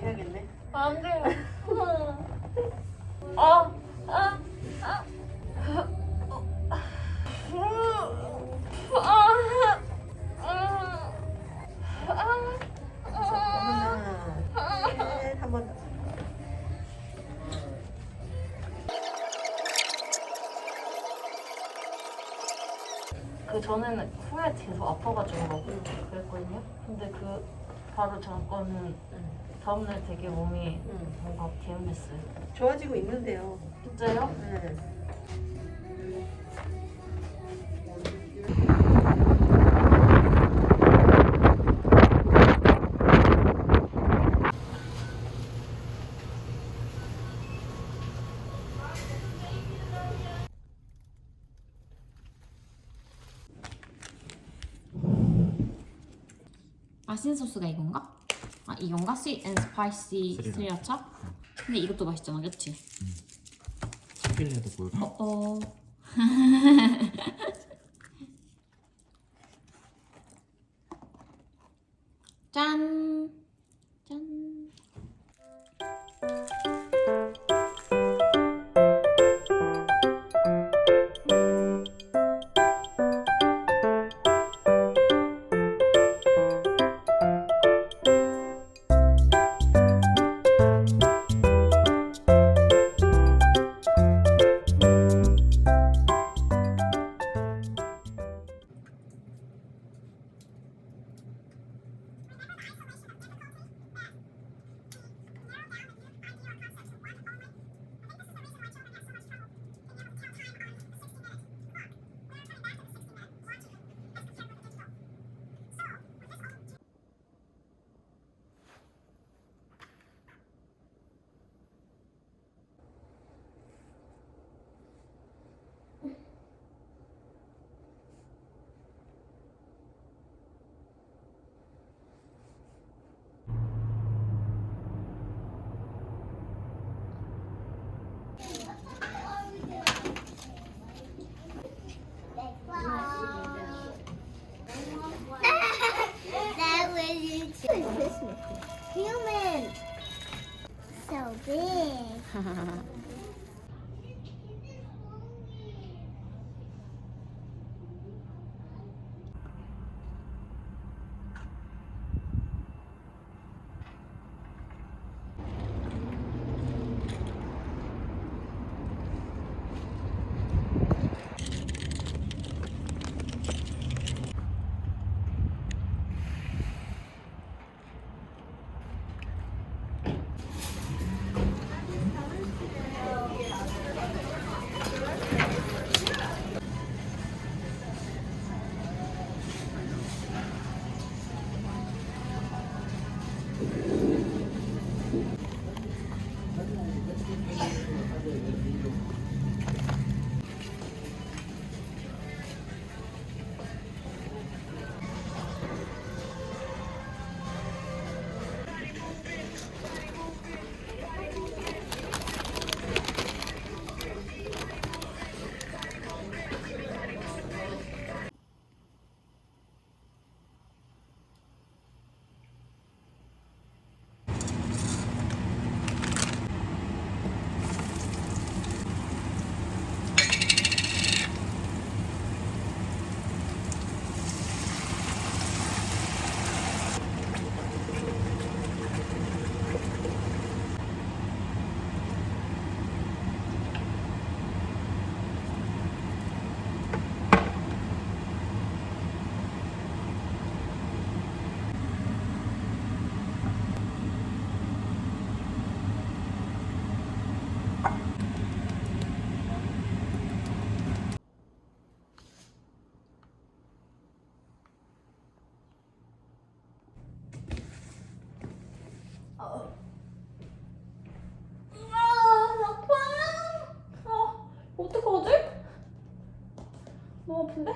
해야겠네. 안 돼요. 아, 아, 아. 그 전에는 후에 계속 아파가지고 막 그랬거든요. 근데 그 바로 잠깐은 다음날 되게 몸이 응. 뭔가 개운했어요. 좋아지고 있는데요. 진짜요? 네. 아신 소스가 이건가? 아 이건가? 스윗 앤 스파이시 스리라차. 스리라차? 근데 이것도 맛있잖아 그치? 스킬레도 보일까? 어어 Ha ha ha ha. 너무 아픈데?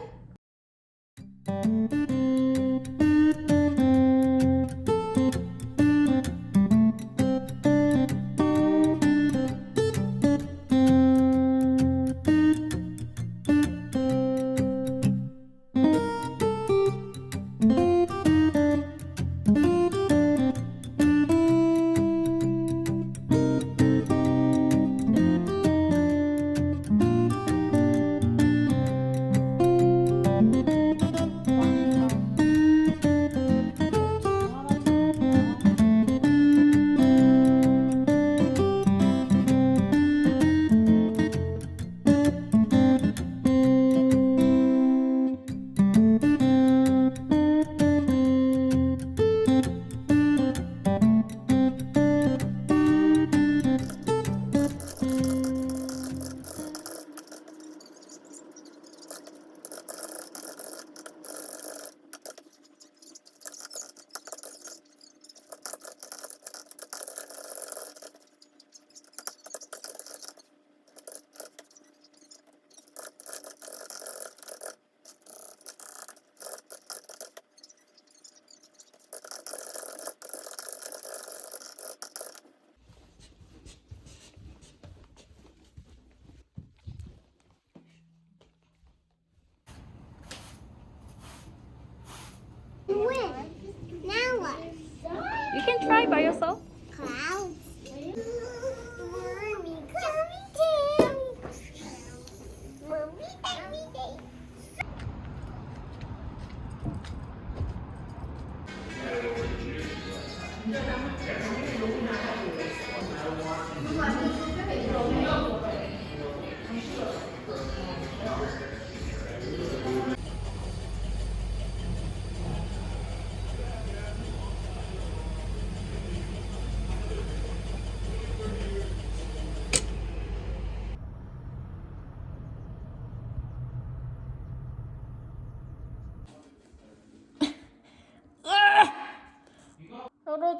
Try by yourself.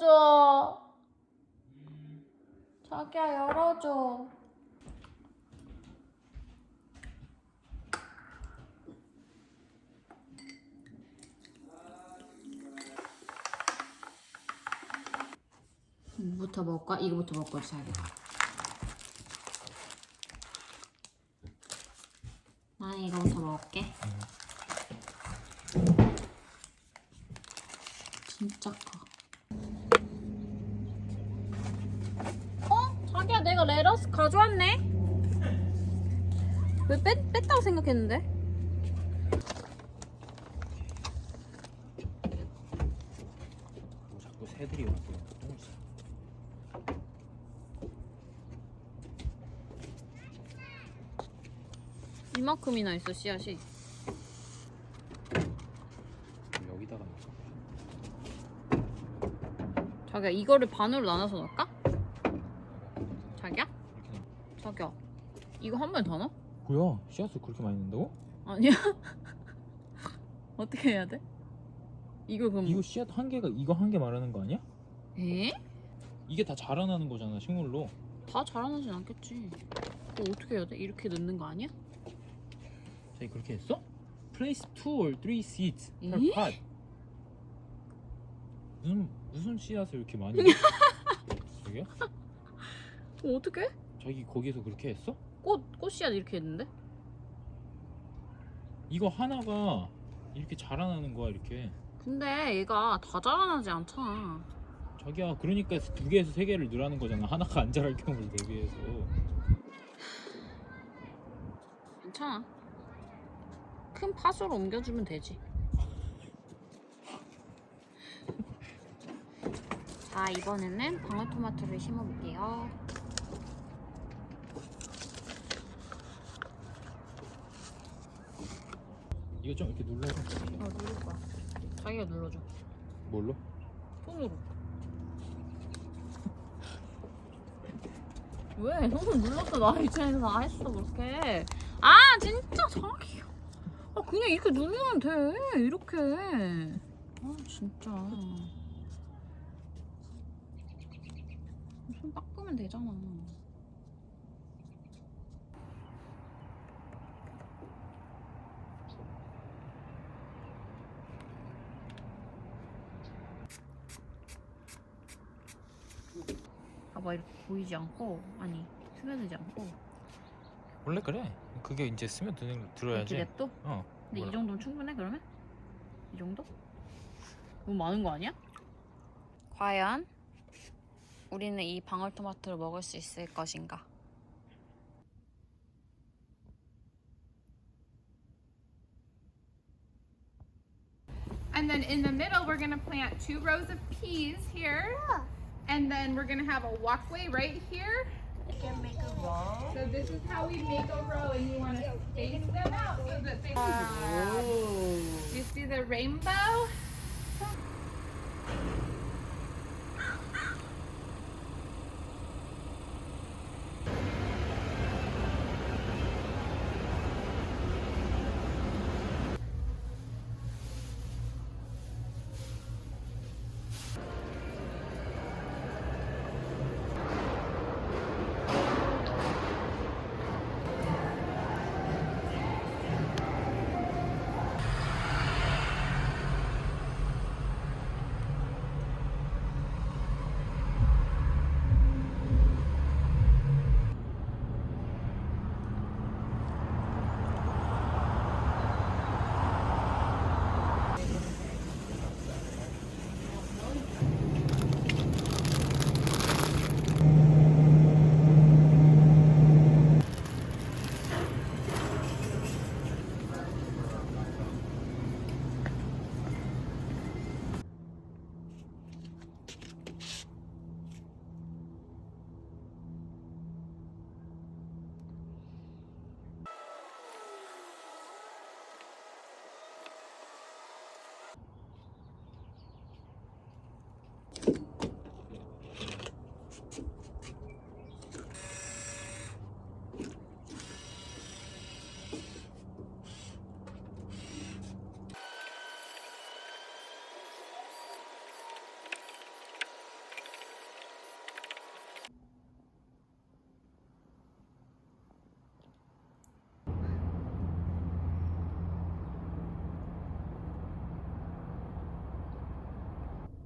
열어줘. 자기야 열어줘. 뭐부터 먹을까? 이거부터 먹을 거지 자기야. 나는 이거부터 먹을게. 진짜 커. 어? 자기야 내가 레러스 가져왔네? 왜 뺐, 뺐다고 생각했는데? 뭐 자꾸 새들이 와서 똥을 싸. 이만큼이나 있어 씨앗이 여기다가? 자기야 이거를 반으로 나눠서 넣을까? 자기야? 자기야 이거 한 번에 더 넣어? 뭐야? 씨앗을 그렇게 많이 넣는다고? 아니야 어떻게 해야 돼? 이거 그럼 이거 씨앗 한 개가 이거 한 개 말하는 거 아니야? 에? 이게 다 자라나는 거잖아 식물로. 다 자라나진 않겠지 그거 어떻게 해야 돼? 이렇게 넣는 거 아니야? 자기 그렇게 했어? Place two or three seeds per 에? pot. 무슨 무슨 씨앗을 이렇게 많이? 자기야? 어, 어떻게? 자기 거기에서 그렇게 했어? 꽃, 꽃씨앗 이렇게 했는데? 이거 하나가 이렇게 자라나는 거야 이렇게. 근데 얘가 다 자라나지 않잖아. 자기야 그러니까 두 개에서 세 개를 넣으라는 거잖아. 하나가 안 자랄 경우를 대비해서. 괜찮아. 큰 팥으로 옮겨주면 되지. 자 이번에는 방울토마토를 심어볼게요 이거 좀 이렇게 눌러서 어 누를 거야. 자기가 눌러줘. 뭘로? 손으로. 왜? 손으로 눌렀어. 나 이천에서 다 했어. 그렇게. 아 진짜 자기야 아 그냥 이렇게 누르면 돼. 이렇게. 아 진짜. 손 닦으면 되잖아 봐봐 이렇게 보이지 않고 아니 스며들지 않고 원래 그래 그게 이제 스며 드, 이렇게 들어야지 냅둬? 어 근데 이 뭐라. 정도면 충분해 그러면? 이 정도? 너무 많은 거 아니야? 과연 우리는 이 방울토마토를 먹을 수 있을 것인가? And then in the middle, we're gonna plant two rows of peas here. And then we're gonna have a walkway right here. can make a roll. So this is how we make a row and you wanna space them out so that they Do you see the rainbow?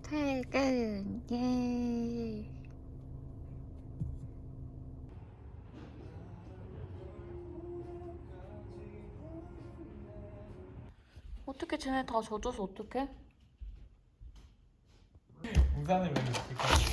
퇴근. 예. 어떻게 쟤네 다 젖어서 어떡해? 우산을 왜 이렇게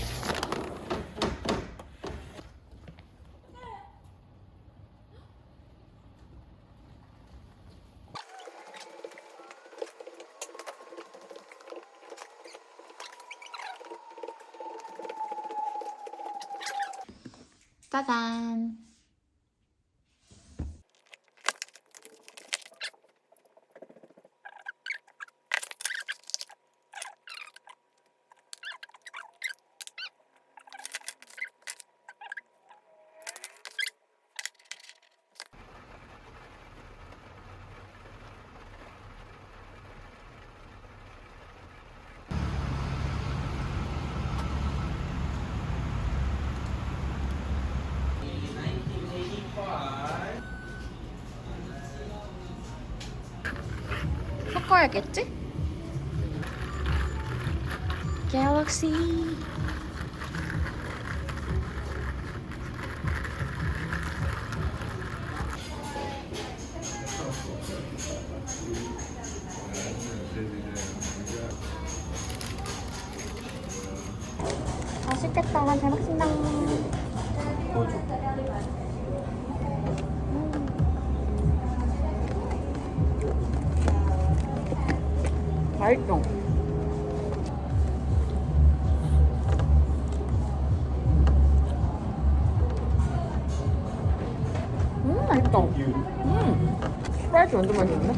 짜잔. 섞어야겠지? 갤럭시. 맛있겠다. 잘 먹습니다 맛있다 음 스프라이트 완전 맛있는데?